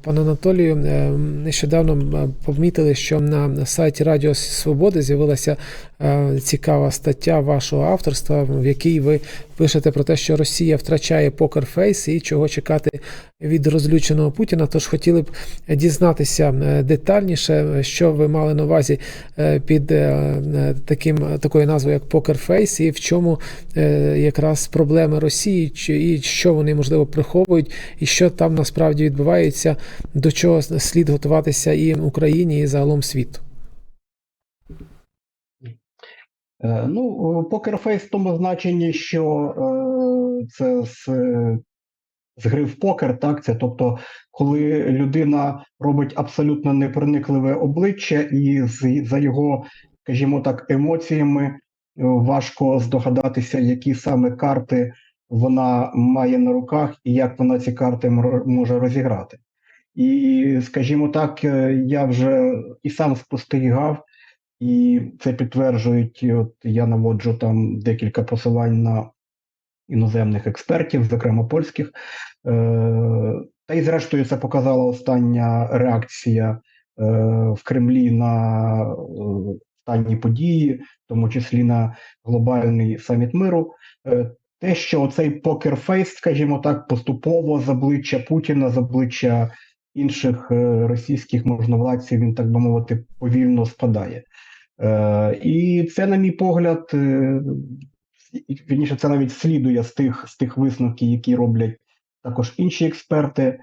Пане Анатолію, е, нещодавно помітили, що на сайті Радіо Свободи з'явилася е, цікава стаття вашого авторства, в якій ви пишете про те, що Росія втрачає покерфейс і чого чекати від розлюченого Путіна. Тож хотіли б дізнатися детальніше, що ви мали на увазі е, під е, таким такою назвою, як покерфейс, і в чому якраз проблеми Росії, і що вони можливо приховують, і що там насправді відбувається, до чого слід готуватися і Україні, і загалом світу. Е, Ну, покерфейс в тому значенні, що е, це з, з гри в покер, так? Це тобто, коли людина робить абсолютно непроникливе обличчя, і з, за його, скажімо так, емоціями е, важко здогадатися, які саме карти вона має на руках, і як вона ці карти може розіграти. І, скажімо так, е, я вже і сам спостерігав. І це підтверджують, от я наводжу там декілька посилань на іноземних експертів, зокрема польських. Е, та й зрештою це показала остання реакція е, в Кремлі на останні події, в тому числі на глобальний саміт миру. Те, що цей покерфейс, скажімо так, поступово з обличчя Путіна, з обличчя інших е, російських можновладців, він так би мовити, повільно спадає. Е, і це, на мій погляд, е, вірніше, це навіть слідує з тих, з тих висновків, які роблять також інші експерти.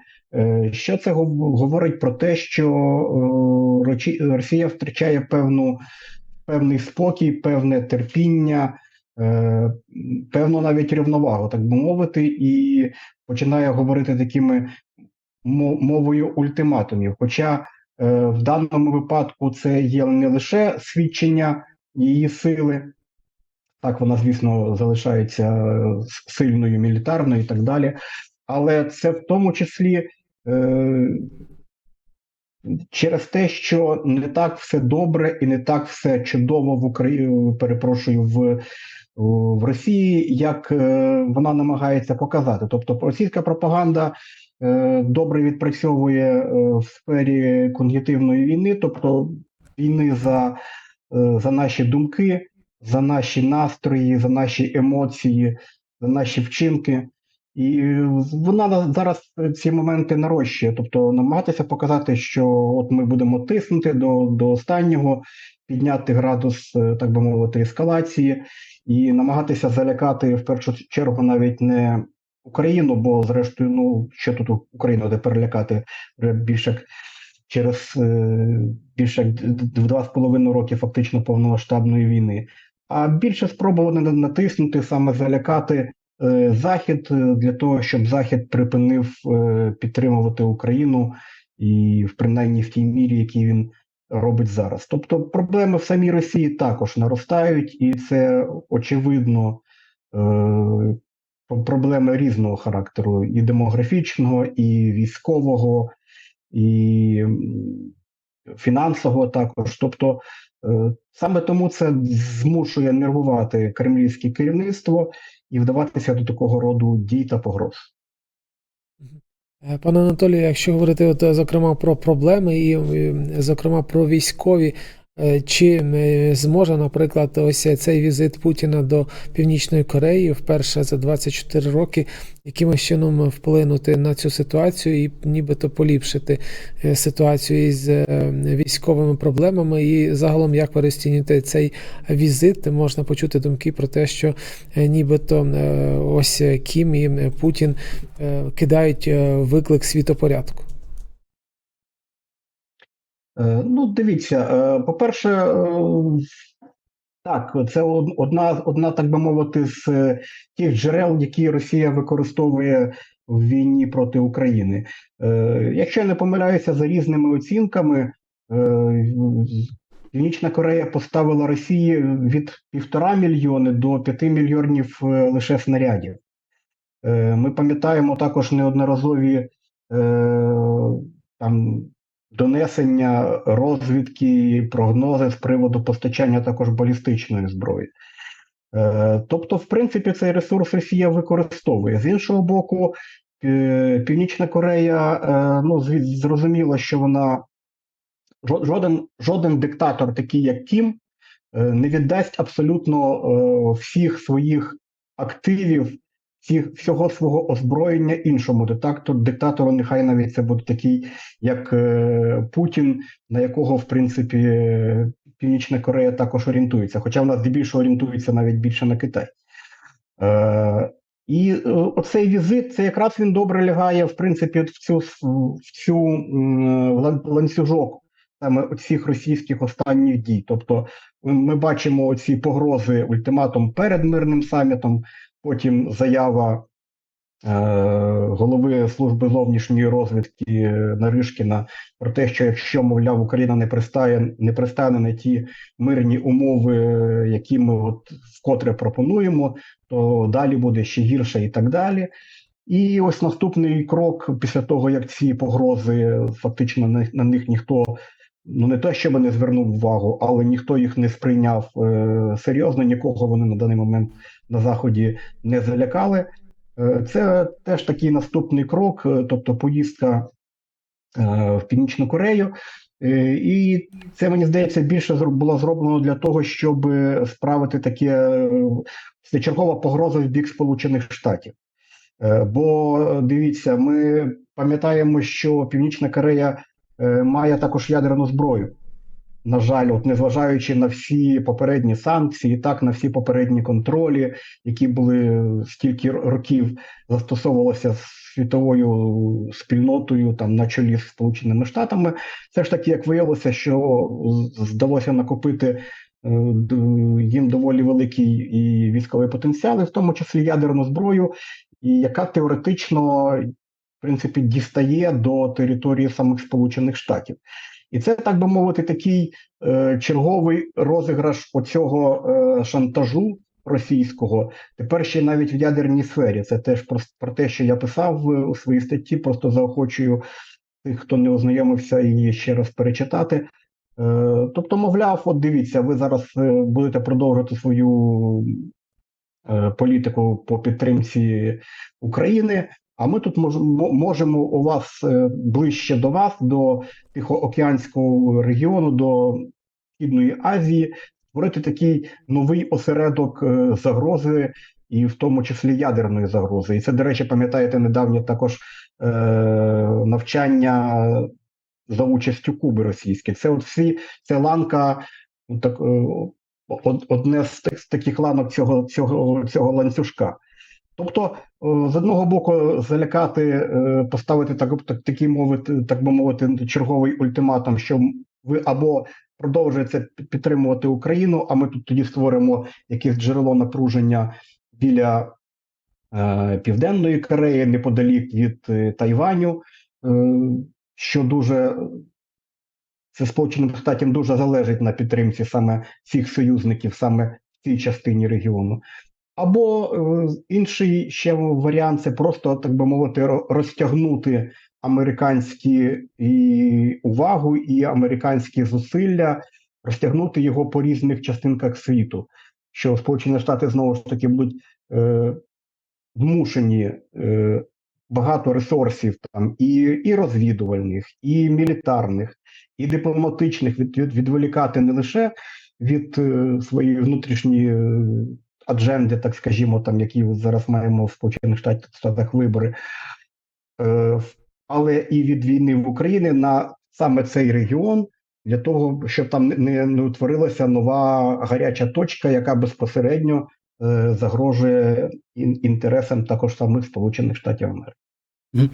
Що це говорить про те, що Росія втрачає певну, певний спокій, певне терпіння, певну навіть рівновагу, так би мовити, і починає говорити такими мовою ультиматумів. Хоча Е, В даному випадку це є не лише свідчення її сили, так вона, звісно, залишається е, сильною мілітарною і так далі, але це в тому числі е, через те, що не так все добре і не так все чудово в Україні, перепрошую, в, в Росії, як е, вона намагається показати. Тобто російська пропаганда добре відпрацьовує е, в сфері когнітивної війни, тобто війни за, е, за наші думки, за наші настрої, за наші емоції, за наші вчинки. І е, вона зараз ці моменти нарощує, тобто намагатися показати, що от ми будемо тиснути до, до останнього, підняти градус, е, так би мовити, ескалації, і намагатися залякати в першу чергу навіть не Україну, бо зрештою, ну що тут Україну де перелякати вже більше як через е, більше як два з половиною роки фактично повномасштабної війни, а більше спробувати на- натиснути, саме залякати е, Захід е, для того, щоб Захід припинив підтримувати Україну і в принаймні в тій мірі, якій він робить зараз. Тобто проблеми в самій Росії також наростають, і це очевидно. Про- проблеми різного характеру: і демографічного, і військового, і фінансового також. Тобто, е, саме тому це змушує нервувати кремлівське керівництво і вдаватися до такого роду дій та погроз. Е, Пане Анатолію, якщо говорити от, зокрема про проблеми і, зокрема про військові, чи е, зможе, наприклад, ось цей візит Путіна до Північної Кореї вперше за 24 роки якимось чином вплинути на цю ситуацію і нібито поліпшити е, ситуацію із е, військовими проблемами, і загалом як ви розцінюєте цей візит, можна почути думки про те, що е, нібито е, ось Кім і е, Путін е, кидають е, виклик світопорядку. Е, Ну, дивіться, е, по-перше, е, так, це одна, одна, так би мовити, з тих джерел, які Росія використовує в війні проти України. Якщо я не помиляюся за різними оцінками, Північна Корея поставила Росії від півтора мільйони до п'яти мільйонів лише снарядів. Ми пам'ятаємо також неодноразові там донесення розвідки, прогнози з приводу постачання також балістичної зброї. Е, Тобто, в принципі, цей ресурс Росія використовує. З іншого боку, Північна Корея, е, ну, зрозуміло, що вона жоден, жоден диктатор, такий як Кім, е, не віддасть абсолютно всіх своїх активів, всіх, всього свого озброєння іншому диктатору, диктатору, нехай навіть це буде такий, як е, Путін, на якого, в принципі, е, Північна Корея також орієнтується, хоча вона здебільшого орієнтується навіть більше на Китай. Е, і е, оцей візит, це якраз він добре лягає, в принципі, в цю, в цю ланцюжок саме цих російських останніх дій. Тобто ми бачимо оці погрози ультиматум перед мирним самітом, потім заява е, голови служби зовнішньої розвідки Наришкіна про те, що якщо, мовляв, Україна не пристає, не пристане на ті мирні умови, які ми от вкотре пропонуємо, то далі буде ще гірше і так далі. І ось наступний крок після того, як ці погрози фактично на, на них ніхто ну не те, щоб не звернув увагу, але ніхто їх не сприйняв е, серйозно, нікого вони на даний момент на заході не залякали. Е, Це теж такий наступний крок, е, тобто поїздка е, в Північну Корею. І це мені здається більше було зроблено для того, щоб справити таке це чергова погроза в бік Сполучених Штатів. Бо дивіться, ми пам'ятаємо, що Північна Корея має також ядерну зброю. На жаль, от незважаючи на всі попередні санкції, так на всі попередні контролі, які були стільки років застосовувалися світовою спільнотою, там на чолі з Сполученими Штатами, все ж таки, як виявилося, що здалося накопити е, їм доволі великий і військовий потенціал, і в тому числі ядерну зброю, і яка теоретично в принципі дістає до території самих Сполучених Штатів. І це, так би мовити, такий е, черговий розіграш оцього е, шантажу російського. Тепер ще навіть в ядерній сфері. Це теж про, про те, що я писав у своїй статті. Просто заохочую тих, хто не ознайомився, її ще раз перечитати. Е, тобто, мовляв, от дивіться, ви зараз е, будете продовжувати свою е, політику по підтримці України. А ми тут мож, можемо у вас е, ближче до вас, до Тихоокеанського регіону, до Східної Азії, створити такий новий осередок е, загрози, і в тому числі ядерної загрози. І це, до речі, пам'ятаєте, недавнє також е, навчання за участю Куби російської. Це от всі це ланка, так, е, одне з таких ланок цього, цього, цього ланцюжка. Тобто, з одного боку, залякати, е, поставити так, так, такий мовити, так би мовити, черговий ультиматум, що ви або продовжуєте підтримувати Україну, а ми тут тоді створимо якесь джерело напруження біля е, Південної Кореї, неподалік від е, Тайваню, е, що дуже це Сполученим Штатам дуже залежить на підтримці саме цих союзників, саме в цій частині регіону. Або е, інший ще варіант це просто, так би мовити, розтягнути американські і увагу і американські зусилля, розтягнути його по різних частинках світу, що Сполучені Штати знову ж таки будуть е, змушені е, багато ресурсів там і, і розвідувальних, і мілітарних, і дипломатичних від, від, відволікати не лише від е, своєї внутрішньої адженди, так скажімо, там які зараз маємо в Сполучених Штатах вибори, е, але і від війни в Україні на саме цей регіон. Для того щоб там не- не, утворилася нова гаряча точка, яка безпосередньо е, загрожує ін- інтересам також самих Сполучених Штатів Америки. Е,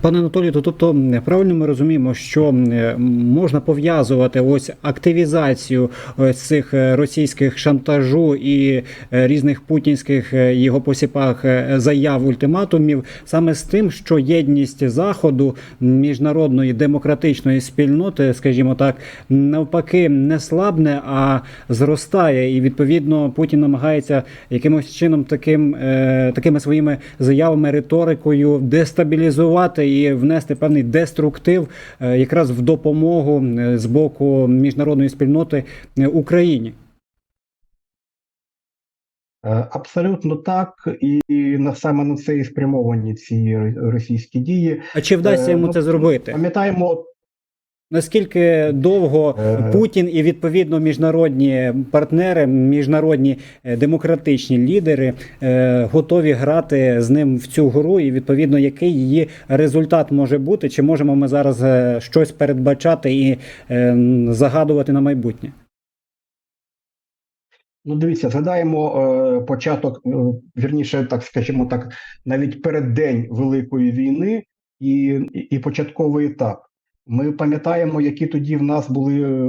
Пане Анатолію, то тобто правильно ми розуміємо, що е, можна пов'язувати ось активізацію ось цих е, російських шантажу і різних путінських його посіпах заяв ультиматумів саме з тим, що єдність заходу міжнародної демократичної спільноти, скажімо так, навпаки, не слабне, а зростає, і відповідно Путін намагається якимось чином таким такими своїми заявами, риторикою дестабілізувати і внести певний деструктив е, якраз в допомогу е, з боку міжнародної спільноти е, Україні. Абсолютно так, і саме на це і спрямовані ці російські дії. А чи вдасться йому ну, це зробити? Пам'ятаємо, Наскільки довго Е. Путін і відповідно міжнародні партнери, міжнародні е, демократичні лідери е, готові грати з ним в цю гру, і відповідно який її результат може бути? Чи можемо ми зараз е, щось передбачати і е, загадувати на майбутнє? ну дивіться, згадаємо е, початок, е, вірніше, так скажімо так, навіть переддень Великої війни і, і початковий етап. Ми пам'ятаємо, які тоді в нас були е,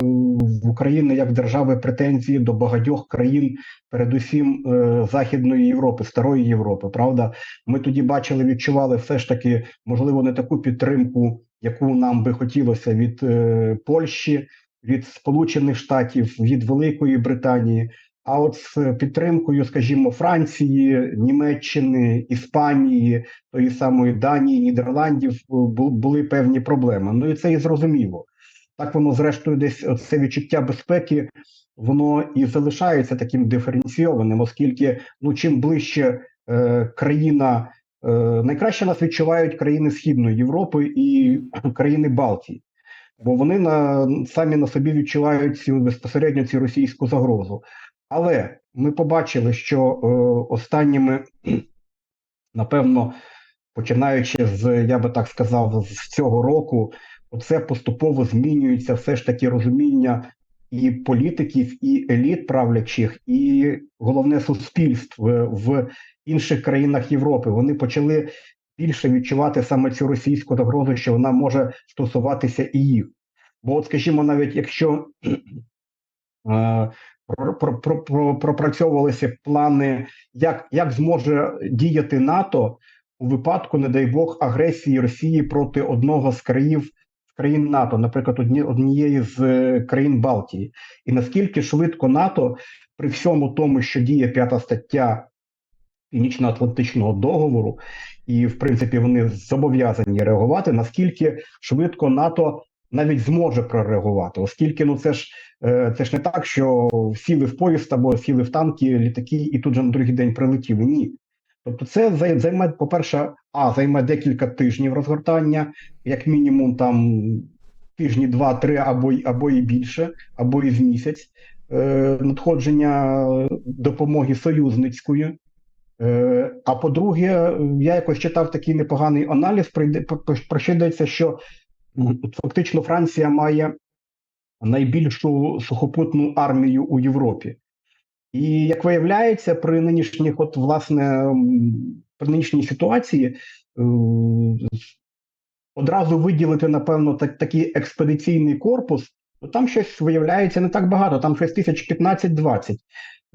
в Україні як держави претензії до багатьох країн, передусім е, Західної Європи, Старої Європи. Правда, ми тоді бачили, відчували все ж таки, можливо, не таку підтримку, яку нам би хотілося від е, Польщі, від Сполучених Штатів, від Великої Британії. А от з підтримкою, скажімо, Франції, Німеччини, Іспанії, тої самої Данії, Нідерландів були певні проблеми. Ну і це і зрозуміло. Так воно, зрештою, десь це відчуття безпеки, воно і залишається таким диференційованим, оскільки ну чим ближче е, країна, е, найкраще нас відчувають країни Східної Європи і країни Балтії, бо вони на самі на собі відчувають цю безпосередньо цю російську загрозу. Але ми побачили, що е, останніми, напевно, починаючи з, я би так сказав, з цього року, оце поступово змінюється все ж таки розуміння і політиків, і еліт правлячих, і головне суспільств в, в інших країнах Європи. Вони почали більше відчувати саме цю російську загрозу, що вона може стосуватися і їх. Бо, от, скажімо, навіть якщо про- про- про- про- пропрацьовувалися плани, як, як зможе діяти НАТО у випадку, не дай Бог, агресії Росії проти одного з країв країн НАТО, наприклад, одні, однієї з е, країн Балтії, і наскільки швидко НАТО, при всьому тому, що діє п'ята стаття Північно-Атлантичного договору, і в принципі вони зобов'язані реагувати, наскільки швидко НАТО навіть зможе прореагувати, оскільки ну це ж Е, Це ж не так, що сіли в поїзд або сіли в танки, літаки, і тут же на другий день прилетіли. Ні. Тобто, це займе, по-перше, а займе декілька тижнів розгортання, як мінімум там тижні, два-три, або або і більше, або і в місяць е, надходження допомоги союзницької. Е, а по-друге, я якось читав такий непоганий аналіз. Прийде про- про- про що фактично Франція має найбільшу сухопутну армію у Європі. І як виявляється, при нинішніх, от власне, при нинішній ситуації е, одразу виділити, напевно, так, такий експедиційний корпус, то там щось виявляється не так багато, там щось тисяч 15-20.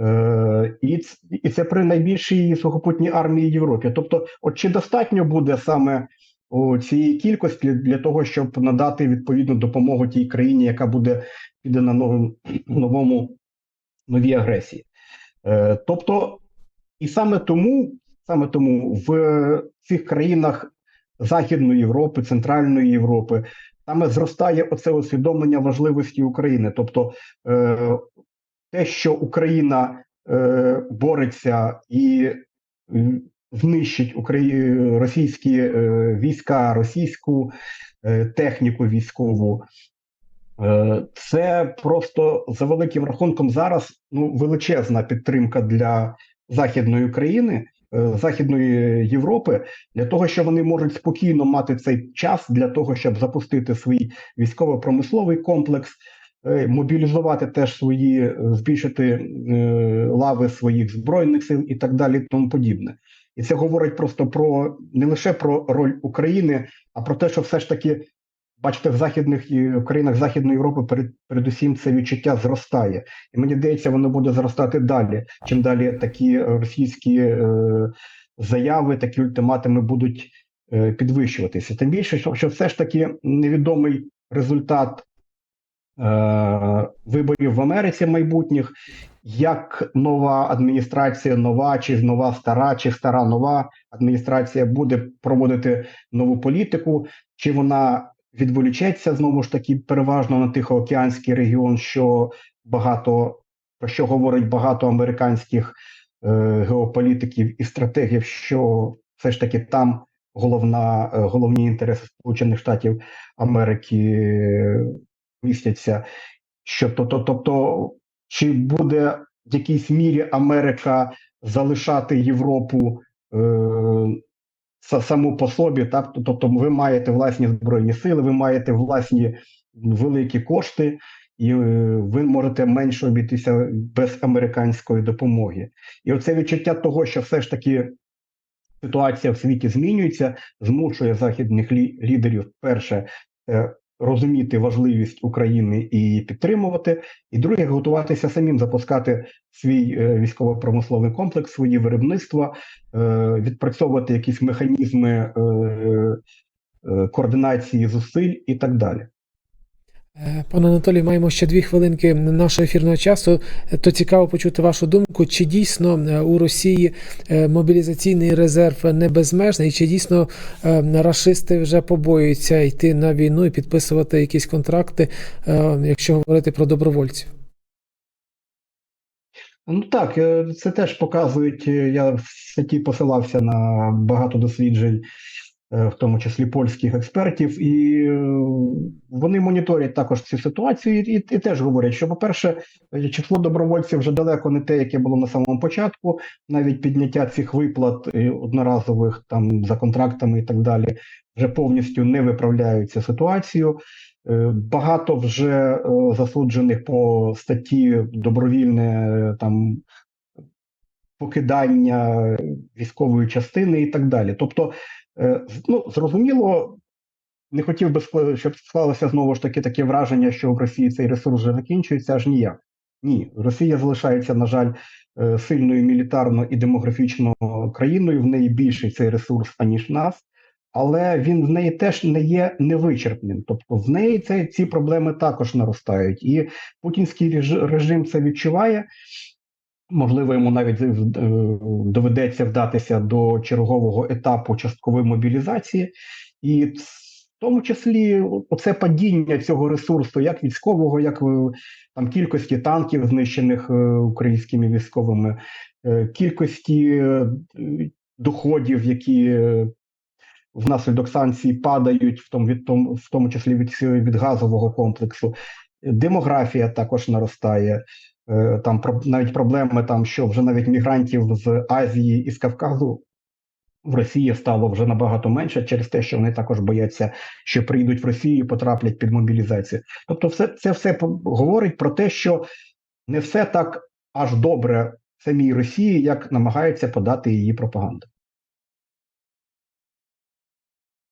Е, і, і це при найбільшій сухопутній армії Європі. Тобто, от чи достатньо буде саме о, цієї кількості для того, щоб надати відповідну допомогу тій країні, яка буде піде на новому, новій агресії. Е, тобто, і саме тому, саме тому в цих країнах Західної Європи, Центральної Європи саме зростає оце усвідомлення важливості України. Тобто, е, те, що Україна е, бореться і знищить Украї... російські е, війська, російську е, техніку військову. Е, Це просто за великим рахунком зараз ну, величезна підтримка для Західної України, е, Західної Європи, для того, що вони можуть спокійно мати цей час для того, щоб запустити свій військово-промисловий комплекс, е, мобілізувати теж свої, е, збільшити лави своїх збройних сил і так далі, тому подібне. І це говорить просто про не лише про роль України, а про те, що все ж таки бачите, в західних і в країнах Західної Європи перед передусім це відчуття зростає, і мені здається, воно буде зростати далі. Чим далі такі е, російські е, заяви, такі ультиматуми будуть е, підвищуватися. Тим більше, що, що все ж таки невідомий результат е, виборів в Америці майбутніх, як нова адміністрація, нова чи нова стара, чи стара нова адміністрація буде проводити нову політику, чи вона відволічеться знову ж таки переважно на Тихоокеанський регіон, що багато про що говорить багато американських геополітиків і стратегів, що все ж таки там головна, е, головні інтереси Сполучених Штатів Америки е, містяться. Що то, то, тобто, чи буде в якійсь мірі Америка залишати Європу е, саму по собі, так тобто, ви маєте власні збройні сили, ви маєте власні великі кошти, і е, ви можете менше обійтися без американської допомоги. І оце відчуття того, що все ж таки ситуація в світі змінюється, змушує західних лі- лідерів перше е, розуміти важливість України і її підтримувати, і друге готуватися самим запускати свій е, військово-промисловий комплекс, свої виробництва, е, відпрацьовувати якісь механізми е, координації зусиль і так далі. Е, Пане Анатолій, маємо ще дві хвилинки нашого ефірного часу. Е, То цікаво почути вашу думку, чи дійсно е, у Росії мобілізаційний резерв не безмежний, чи дійсно рашисти вже побоюються йти на війну і підписувати якісь контракти, якщо говорити про добровольців? Ну так, це теж показують. Я в статті посилався на багато досліджень, в тому числі польських експертів, і е, вони моніторять також цю ситуацію і, і, теж говорять, що, по-перше, е, число добровольців вже далеко не те, яке було на самому початку. Навіть підняття цих виплат е, одноразових там за контрактами і так далі вже повністю не виправляють цю ситуацію. Е, Багато вже е, засуджених по статті добровільне е, там покидання військової частини і так далі. Тобто, е, ну зрозуміло, не хотів би щоб склалося знову ж таки таке враження, що в Росії цей ресурс вже закінчується аж ніяк. Ні, Росія залишається, на жаль, е, сильною мілітарно і демографічно країною. В неї більший цей ресурс аніж нас але він в неї теж не є невичерпним. Тобто в неї це, ці проблеми також наростають. І путінський режим це відчуває. Можливо, йому навіть е, доведеться вдатися до чергового етапу часткової мобілізації, і в тому числі оце падіння цього ресурсу, як військового, як е, там кількості танків, знищених е, українськими військовими, кількості доходів, які внаслідок санкцій падають, в тому, від тому, в тому числі від, від газового комплексу. Демографія також наростає. Е, Там навіть проблеми, там, що вже навіть мігрантів з Азії і з Кавказу в Росії стало вже набагато менше через те, що вони також бояться, що прийдуть в Росію і потраплять під мобілізацію. Тобто, все це все говорить про те, що не все так аж добре самій Росії, як намагається подати її пропаганда.